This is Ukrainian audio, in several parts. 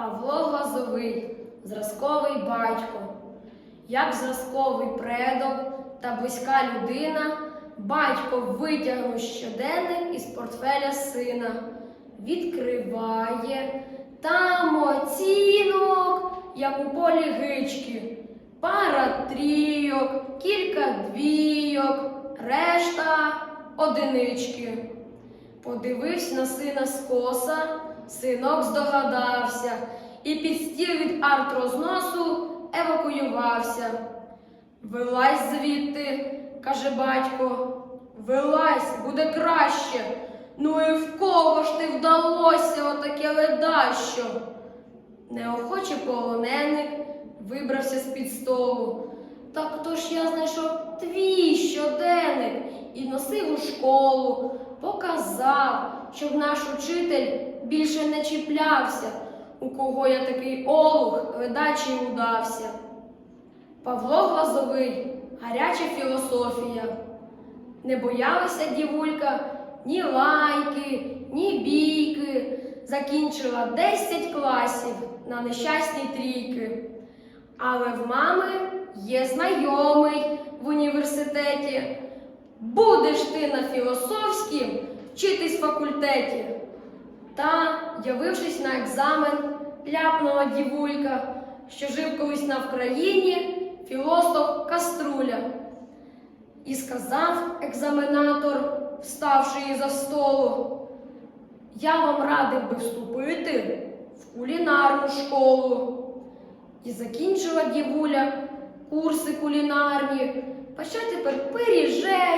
Павло Глазовий, зразковий батько, як зразковий предок та близька людина, батько витягнув щоденник із портфеля сина, відкриває там оцінок, як у полі гички, пара трійок, кілька двійок, решта одинички. Подивився на сина скоса, синок здогадався, і під стіл від артрозносу евакуювався. Вилазь звідти, каже батько, вилазь, буде краще. Ну і в кого ж ти вдалося отаке ледащо? Неохоче полоненик вибрався з-під столу. Так то ж я знайшов твій щоденник і носив у школу, показав, щоб наш учитель більше не чіплявся, у кого я такий олух ледачий удався. Павло Глазовий, гаряча філософія. Не боялася дівулька ні лайки, ні бійки. Закінчила 10 класів на нещасній трійки. Але в мами є знайомий в університеті. Будеш ти на філософськім вчитись факультеті. Та, явившись на екзамен, ляпнула дівулька, що жив колись на Вкраїні філософ Каструля. І сказав екзаменатор, вставши із за столу, я вам радив би вступити в кулінарну школу. І закінчила дівуля курси кулінарні, пече тепер пиріжечки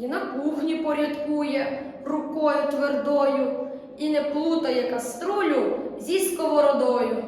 і на кухні порядкує рукою твердою, і не плутає каструлю зі сковородою.